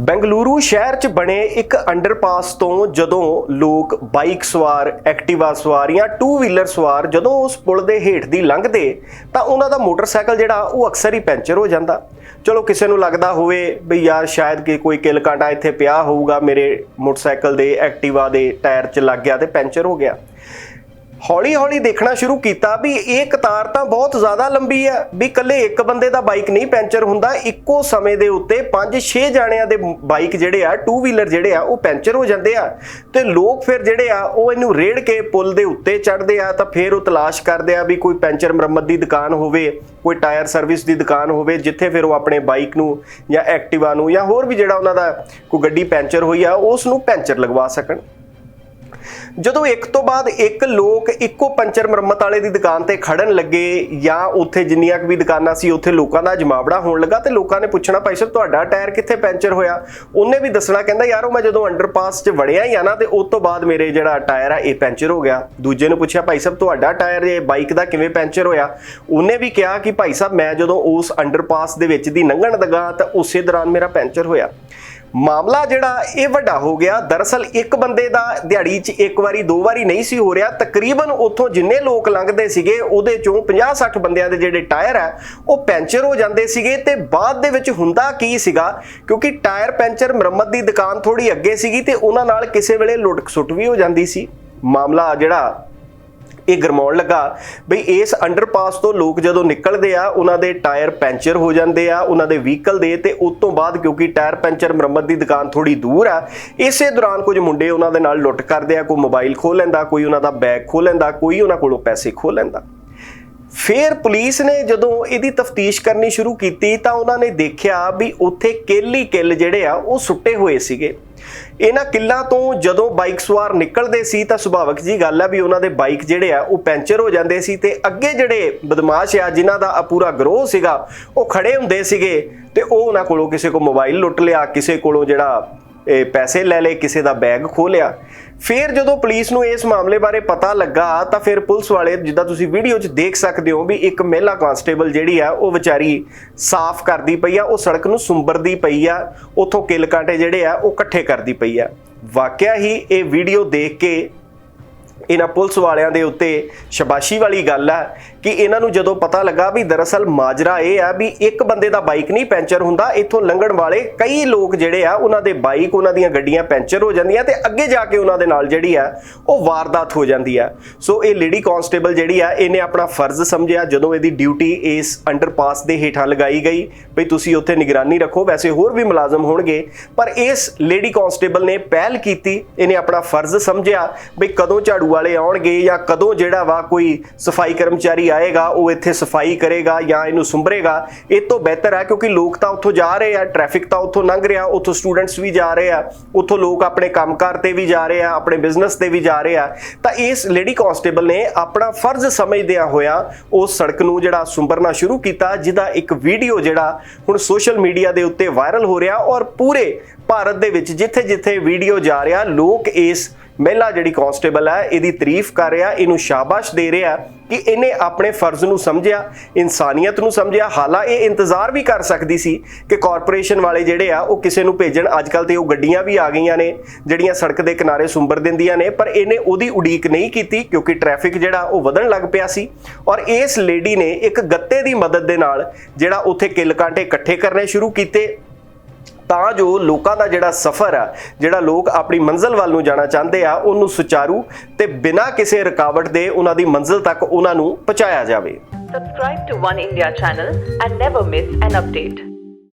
ਬੈਂਗਲੁਰੂ ਸ਼ਹਿਰ 'ਚ ਬਣੇ ਇੱਕ ਅੰਡਰਪਾਸ ਤੋਂ ਜਦੋਂ ਲੋਕ ਬਾਈਕ ਸਵਾਰ, ਐਕਟਿਵਾ ਸਵਾਰ ਜਾਂ ਟੂ ਵੀਲਰ ਸਵਾਰ ਜਦੋਂ ਉਸ ਪੁਲ ਦੇ ਹੇਠ ਦੀ ਲੰਘਦੇ, ਤਾਂ ਉਹਨਾਂ ਦਾ ਮੋਟਰਸਾਈਕਲ ਜਿਹੜਾ, ਉਹ ਅਕਸਰ ਹੀ ਪੈਂਚਰ ਹੋ ਜਾਂਦਾ। ਚਲੋ ਕਿਸੇ ਨੂੰ ਲੱਗਦਾ ਹੋਵੇ ਵੀ ਯਾਰ ਸ਼ਾਇਦ ਕਿ ਕੋਈ ਕਿਲ ਕਾਂਟਾ ਇੱਥੇ ਪਿਆ ਹੋਊਗਾ, ਮੇਰੇ ਮੋਟਰਸਾਈਕਲ ਦੇ, ਐਕਟਿਵਾ ਦੇ ਟਾਇਰ 'ਚ ਲੱਗ ਗਿਆ ਤੇ ਪੈਂਚਰ ਹੋ ਗਿਆ। ਹੌਲੀ ਹੌਲੀ ਦੇਖਣਾ ਸ਼ੁਰੂ ਕੀਤਾ ਵੀ ਇਹ ਕਤਾਰ ਤਾਂ ਬਹੁਤ ਜ਼ਿਆਦਾ ਲੰਬੀ ਹੈ, ਵੀ ਇਕੱਲੇ ਇੱਕ ਬੰਦੇ ਦਾ ਬਾਈਕ ਨਹੀਂ ਪੈਂਚਰ ਹੁੰਦਾ, ਇੱਕੋ ਸਮੇਂ ਦੇ ਉੱਤੇ 5-6 ਜਾਣਿਆਂ ਦੇ ਬਾਈਕ ਜਿਹੜੇ ਆ ਟੂ ਵੀਲਰ ਜਿਹੜੇ ਆ, ਉਹ ਪੈਂਚਰ ਹੋ ਜਾਂਦੇ ਆ ਤੇ ਲੋਕ ਫਿਰ ਜਿਹੜੇ ਆ, ਉਹ ਇਹਨੂੰ ਰੇੜ ਕੇ ਪੁਲ ਦੇ ਉੱਤੇ ਚੜ੍ਹਦੇ ਆ ਤਾਂ ਫਿਰ ਉਹ ਤਲਾਸ਼ ਕਰਦੇ ਆ ਵੀ ਕੋਈ ਪੈਂਚਰ ਮੁਰੰਮਤ ਦੀ ਦੁਕਾਨ ਹੋਵੇ, ਕੋਈ ਟਾਇਰ ਸਰਵਿਸ ਦੀ ਦੁਕਾਨ ਹੋਵੇ, ਜਿੱਥੇ ਫਿਰ ਉਹ ਆਪਣੇ ਬਾਈਕ ਨੂੰ ਜਾਂ ਐਕਟਿਵਾ ਨੂੰ ਜਾਂ ਹੋਰ ਵੀ ਜਿਹੜਾ ਉਹਨਾਂ ਦਾ ਕੋਈ ਗੱਡੀ ਪੈਂਚਰ ਹੋਈ ਆ, ਉਸ ਨੂੰ ਪੈਂਚਰ ਲਗਵਾ ਸਕਣ। ਜਦੋਂ ਇੱਕ ਤੋਂ ਬਾਅਦ ਇੱਕ ਲੋਕ ਇੱਕੋ ਪੰਚਰ ਮੁਰੰਮਤ ਵਾਲੇ ਦੀ ਦੁਕਾਨ ਤੇ ਖੜਨ ਲੱਗੇ ਜਾਂ ਉੱਥੇ ਜਿੰਨੀਆਂ ਕੁ ਵੀ ਦੁਕਾਨਾਂ ਸੀ, ਉੱਥੇ ਲੋਕਾਂ ਦਾ ਜਮਾਵੜਾ ਹੋਣ ਲੱਗਾ ਤੇ ਲੋਕਾਂ ਨੇ ਪੁੱਛਣਾ, ਭਾਈ ਸਾਹਿਬ, ਤੁਹਾਡਾ ਟਾਇਰ ਕਿੱਥੇ ਪੈਂਚਰ ਹੋਇਆ? ਉਹਨੇ ਵੀ ਦੱਸਣਾ, ਕਹਿੰਦਾ, ਯਾਰ, ਉਹ ਮੈਂ ਜਦੋਂ ਅੰਡਰਪਾਸ 'ਚ ਵੜਿਆ ਹੀ ਆ ਨਾ, ਤੇ ਉਸ ਤੋਂ ਬਾਅਦ ਮੇਰੇ ਜਿਹੜਾ ਟਾਇਰ ਆ, ਇਹ ਪੈਂਚਰ ਹੋ ਗਿਆ। ਦੂਜੇ ਨੂੰ ਪੁੱਛਿਆ, ਭਾਈ ਸਾਹਿਬ, ਤੁਹਾਡਾ ਟਾਇਰ ਇਹ ਬਾਈਕ ਦਾ ਕਿਵੇਂ ਪੈਂਚਰ ਹੋਇਆ? ਉਹਨੇ ਵੀ ਕਿਹਾ ਕਿ, ਭਾਈ ਸਾਹਿਬ, ਮੈਂ ਜਦੋਂ ਉਸ ਅੰਡਰਪਾਸ ਦੇ ਵਿੱਚ ਦੀ ਲੰਘਣ ਲੱਗਾ, ਤਾਂ ਉਸੇ ਦੌਰਾਨ ਮੇਰਾ ਪੈਂਚਰ ਹੋਇਆ। ਮਾਮਲਾ ਜਿਹੜਾ ਇਹ ਵੱਡਾ ਹੋ ਗਿਆ। ਦਰਅਸਲ ਇੱਕ ਬੰਦੇ ਦਾ ਦਿਹਾੜੀ 'ਚ ਇੱਕ ਵਾਰੀ, ਦੋ ਵਾਰੀ ਨਹੀਂ ਸੀ ਹੋ ਰਿਹਾ। ਤਕਰੀਬਨ ਉੱਥੋਂ ਜਿੰਨੇ ਲੋਕ ਲੰਘਦੇ ਸੀਗੇ, ਉਹਦੇ ਚੋਂ 50-60 ਬੰਦਿਆਂ ਦੇ ਜਿਹੜੇ ਟਾਇਰ ਆ, ਉਹ ਪੈਂਚਰ ਹੋ ਜਾਂਦੇ ਸੀਗੇ ਤੇ ਬਾਅਦ ਦੇ ਵਿੱਚ ਹੁੰਦਾ ਕੀ ਸੀਗਾ? ਕਿਉਂਕਿ ਟਾਇਰ ਪੈਂਚਰ ਮੁਰੰਮਤ ਦੀ ਦੁਕਾਨ ਥੋੜੀ ਅੱਗੇ ਸੀਗੀ ਤੇ ਉਹਨਾਂ ਨਾਲ ਕਿਸੇ ਵੇਲੇ ਲੁੱਟ ਸੁੱਟ ਵੀ ਹੋ ਜਾਂਦੀ ਸੀ। ਮਾਮਲਾ ਜਿਹੜਾ ਇਹ ਗਰਮਾਉਣ ਲੱਗਾ। ਬਈ ਇਸ ਅੰਡਰਪਾਸ ਤੋਂ ਲੋਕ ਜਦੋਂ ਨਿਕਲਦੇ ਆ, ਉਹਨਾਂ ਦੇ ਟਾਇਰ ਪੈਂਚਰ ਹੋ ਜਾਂਦੇ ਆ, ਉਹਨਾਂ ਦੇ ਵਹੀਕਲ ਦੇ, ਤੇ ਉਸ ਤੋਂ ਬਾਅਦ ਕਿਉਂਕਿ ਟਾਇਰ ਪੈਂਚਰ ਮੁਰੰਮਤ ਦੀ ਦੁਕਾਨ ਥੋੜੀ ਦੂਰ ਆ, ਇਸੇ ਦੌਰਾਨ ਕੁਝ ਮੁੰਡੇ ਉਹਨਾਂ ਦੇ ਨਾਲ ਲੁੱਟ ਕਰਦੇ ਆ, ਕੋਈ ਮੋਬਾਈਲ ਖੋਹ ਲੈਂਦਾ, ਕੋਈ ਉਹਨਾਂ ਦਾ ਬੈਗ ਖੋਹ ਲੈਂਦਾ, ਕੋਈ ਉਹਨਾਂ ਕੋਲੋਂ ਪੈਸੇ ਖੋਹ ਲੈਂਦਾ। ਫਿਰ ਪੁਲਿਸ ਨੇ ਜਦੋਂ ਇਹਦੀ ਤਫਤੀਸ਼ ਕਰਨੀ ਸ਼ੁਰੂ ਕੀਤੀ ਤਾਂ ਉਹਨਾਂ ਨੇ ਦੇਖਿਆ ਵੀ ਉੱਥੇ ਕੇਲੀ ਕਿੱਲ ਜਿਹੜੇ ਆ, ਉਹ ਸੁੱਟੇ ਹੋਏ ਸੀਗੇ। ਇਹਨਾਂ ਕਿੱਲਾਂ ਤੋਂ ਜਦੋਂ ਬਾਈਕ ਸਵਾਰ ਨਿਕਲਦੇ ਸੀ ਤਾਂ ਸੁਭਾਵਕ ਜੀ ਗੱਲ ਆ ਵੀ ਉਹਨਾਂ ਦੇ ਬਾਈਕ ਜਿਹੜੇ ਆ ਉਹ ਪੈਂਚਰ ਹੋ ਜਾਂਦੇ ਸੀ ਤੇ ਅੱਗੇ ਜਿਹੜੇ ਬਦਮਾਸ਼ ਆ ਜਿਨ੍ਹਾਂ ਦਾ ਆ ਪੂਰਾ ਗਰੋਹ ਸੀਗਾ, ਉਹ ਖੜੇ ਹੁੰਦੇ ਸੀਗੇ ਤੇ ਉਹ ਉਹਨਾਂ ਕੋਲੋਂ ਕਿਸੇ ਕੋ ਮੋਬਾਈਲ ਲੁੱਟ ਲਿਆ, ਕਿਸੇ ਕੋਲੋਂ ਜਿਹੜਾ ਇਹ ਪੈਸੇ ਲੈ ਲਏ, ਕਿਸੇ ਦਾ ਬੈਗ ਖੋਹ ਲਿਆ। ਫਿਰ ਜਦੋਂ ਪੁਲਿਸ ਨੂੰ ਇਸ ਮਾਮਲੇ ਬਾਰੇ ਪਤਾ ਲੱਗਾ, ਤਾਂ ਫਿਰ ਪੁਲਿਸ ਵਾਲੇ ਜਿੱਦਾਂ ਤੁਸੀਂ ਵੀਡੀਓ 'ਚ ਦੇਖ ਸਕਦੇ ਹੋ ਵੀ ਇੱਕ ਮਹਿਲਾ ਕਾਂਸਟੇਬਲ ਜਿਹੜੀ ਆ, ਉਹ ਵਿਚਾਰੀ ਸਾਫ਼ ਕਰਦੀ ਪਈ ਆ, ਉਹ ਸੜਕ ਨੂੰ ਸੁੰਬਰਦੀ ਪਈ ਆ, ਉਥੋਂ ਕਿੱਲ ਕਾਂਟੇ ਜਿਹੜੇ ਆ, ਉਹ ਇਕੱਠੇ ਕਰਦੀ ਪਈ ਆ। ਵਾਕਿਆ ਹੀ ਇਹ ਵੀਡੀਓ ਦੇਖ ਕੇ ਇਹਨਾਂ ਪੁਲਿਸ ਵਾਲਿਆਂ ਦੇ ਉੱਤੇ ਸ਼ਬਾਸ਼ੀ ਵਾਲੀ ਗੱਲ ਆ ਕਿ ਇਹਨਾਂ ਨੂੰ ਜਦੋਂ ਪਤਾ ਲੱਗਾ ਵੀ ਦਰਅਸਲ ਮਾਜਰਾ ਇਹ ਆ ਵੀ ਇੱਕ ਬੰਦੇ ਦਾ ਬਾਈਕ ਨਹੀਂ ਪੈਂਚਰ ਹੁੰਦਾ, ਇੱਥੋਂ ਲੰਘਣ ਵਾਲੇ ਕਈ ਲੋਕ ਜਿਹੜੇ ਆ, ਉਹਨਾਂ ਦੇ ਬਾਈਕ, ਉਹਨਾਂ ਦੀਆਂ ਗੱਡੀਆਂ ਪੈਂਚਰ ਹੋ ਜਾਂਦੀਆਂ ਤੇ ਅੱਗੇ ਜਾ ਕੇ ਉਹਨਾਂ ਦੇ ਨਾਲ ਜਿਹੜੀ ਆ, ਉਹ ਵਾਰਦਾਤ ਹੋ ਜਾਂਦੀ ਆ। ਸੋ ਇਹ ਲੇਡੀ ਕਾਂਸਟੇਬਲ ਜਿਹੜੀ ਆ, ਇਹਨੇ ਆਪਣਾ ਫਰਜ਼ ਸਮਝਿਆ, ਜਦੋਂ ਇਹਦੀ ਡਿਊਟੀ ਇਸ ਅੰਡਰਪਾਸ ਦੇ ਹੇਠਾਂ ਲਗਾਈ ਗਈ, ਵੀ ਤੁਸੀਂ ਉੱਥੇ ਨਿਗਰਾਨੀ ਰੱਖੋ, ਵੈਸੇ ਹੋਰ ਵੀ ਮੁਲਾਜ਼ਮ ਹੋਣਗੇ, ਪਰ ਇਸ ਲੇਡੀ ਕਾਂਸਟੇਬਲ ਨੇ ਪਹਿਲ ਕੀਤੀ, ਇਹਨੇ ਆਪਣਾ ਫਰਜ਼ ਸਮਝਿਆ ਵੀ ਕਦੋਂ ਝਾੜੂ ਵਾਲੇ ਆਉਣਗੇ ਜਾਂ ਕਦੋਂ ਜਿਹੜਾ ਵਾ ਕੋਈ ਸਫ਼ਾਈ ਕਰਮਚਾਰੀ ਆਏਗਾ, ਉਹ ਇੱਥੇ ਸਫ਼ਾਈ ਕਰੇਗਾ ਜਾਂ ਇਹਨੂੰ ਸੁੰਭਰੇਗਾ, ਇਹ ਤੋਂ ਬਿਹਤਰ ਹੈ ਕਿਉਂਕਿ ਲੋਕ ਤਾਂ ਉੱਥੋਂ ਜਾ ਰਹੇ ਆ ਟ੍ਰੈਫਿਕ ਤਾਂ ਉੱਥੋਂ ਲੰਘ ਰਿਹਾ, ਉੱਥੋਂ ਸਟੂਡੈਂਟਸ ਵੀ ਜਾ ਰਹੇ ਆ, ਉੱਥੋਂ ਲੋਕ ਆਪਣੇ ਕੰਮਕਾਰ ਤੇ ਵੀ ਜਾ ਰਹੇ ਆ, ਆਪਣੇ ਬਿਜ਼ਨਸ ਤੇ ਵੀ ਜਾ ਰਹੇ ਆ। ਤਾਂ ਇਸ ਲੇਡੀ ਕਾਂਸਟੇਬਲ ਨੇ ਆਪਣਾ ਫਰਜ਼ ਸਮਝਦਿਆਂ ਹੋਇਆ ਉਸ ਸੜਕ ਨੂੰ ਜਿਹੜਾ ਸੁੰਭਰਨਾ ਸ਼ੁਰੂ ਕੀਤਾ, ਜਿਹਦਾ ਇੱਕ ਵੀਡੀਓ ਜਿਹੜਾ ਹੁਣ ਸੋਸ਼ਲ ਮੀਡੀਆ ਦੇ ਉੱਤੇ ਵਾਇਰਲ ਹੋ ਰਿਹਾ ਔਰ ਪੂਰੇ ਭਾਰਤ ਦੇ ਵਿੱਚ ਜਿੱਥੇ-ਜਿੱਥੇ ਵੀਡੀਓ ਜਾ ਰਿਹਾ, ਲੋਕ ਇਸ ਮਹਿਲਾ ਜਿਹੜੀ ਕਾਂਸਟੇਬਲ ਹੈ ਇਹਦੀ ਤਾਰੀਫ ਕਰ ਰਿਹਾ, ਇਹਨੂੰ ਸ਼ਾਬਾਸ਼ ਦੇ ਰਿਹਾ ਕਿ ਇਹਨੇ ਆਪਣੇ ਫਰਜ਼ ਨੂੰ ਸਮਝਿਆ, ਇਨਸਾਨੀਅਤ ਨੂੰ ਸਮਝਿਆ। ਹਾਲਾ ਇਹ ਇੰਤਜ਼ਾਰ ਵੀ ਕਰ ਸਕਦੀ ਸੀ ਕਿ ਕਾਰਪੋਰੇਸ਼ਨ ਵਾਲੇ ਜਿਹੜੇ ਆ, ਉਹ ਕਿਸੇ ਨੂੰ ਭੇਜਣ। ਅੱਜਕੱਲ ਤੇ ਉਹ ਗੱਡੀਆਂ ਵੀ ਆ ਗਈਆਂ ਨੇ, ਜਿਹੜੀਆਂ ਸੜਕ ਦੇ ਕਿਨਾਰੇ ਸੁੰਬਰ ਦਿੰਦੀਆਂ ਨੇ, ਪਰ ਇਹਨੇ ਉਹਦੀ ਉਡੀਕ ਨਹੀਂ ਕੀਤੀ ਕਿਉਂਕਿ ਟ੍ਰੈਫਿਕ ਜਿਹੜਾ, ਉਹ ਵਧਣ ਲੱਗ ਪਿਆ ਸੀ। ਔਰ ਇਸ ਲੇਡੀ ਨੇ ਇੱਕ ਗੱਤੇ ਦੀ ਮਦਦ ਦੇ ਨਾਲ ਜਿਹੜਾ ਉੱਥੇ ਕਿੱਲ ਕਾਂਟੇ ਇਕੱਠੇ ਕਰਨੇ ਸ਼ੁਰੂ ਕੀਤੇ। ਤਾਂ ਜੋ ਲੋਕਾਂ ਦਾ ਜਿਹੜਾ ਸਫ਼ਰ ਆ, ਜਿਹੜਾ ਲੋਕ ਆਪਣੀ ਮੰਜ਼ਿਲ ਵੱਲ ਨੂੰ ਜਾਣਾ ਚਾਹੁੰਦੇ ਆ, ਉਹਨੂੰ ਸੁਚਾਰੂ ਤੇ ਬਿਨਾਂ ਕਿਸੇ ਰੁਕਾਵਟ ਦੇ ਉਹਨਾਂ ਦੀ ਮੰਜ਼ਿਲ ਤੱਕ ਉਹਨਾਂ ਨੂੰ ਪਹੁੰਚਾਇਆ ਜਾਵੇ Subscribe to One India channel and never miss an update.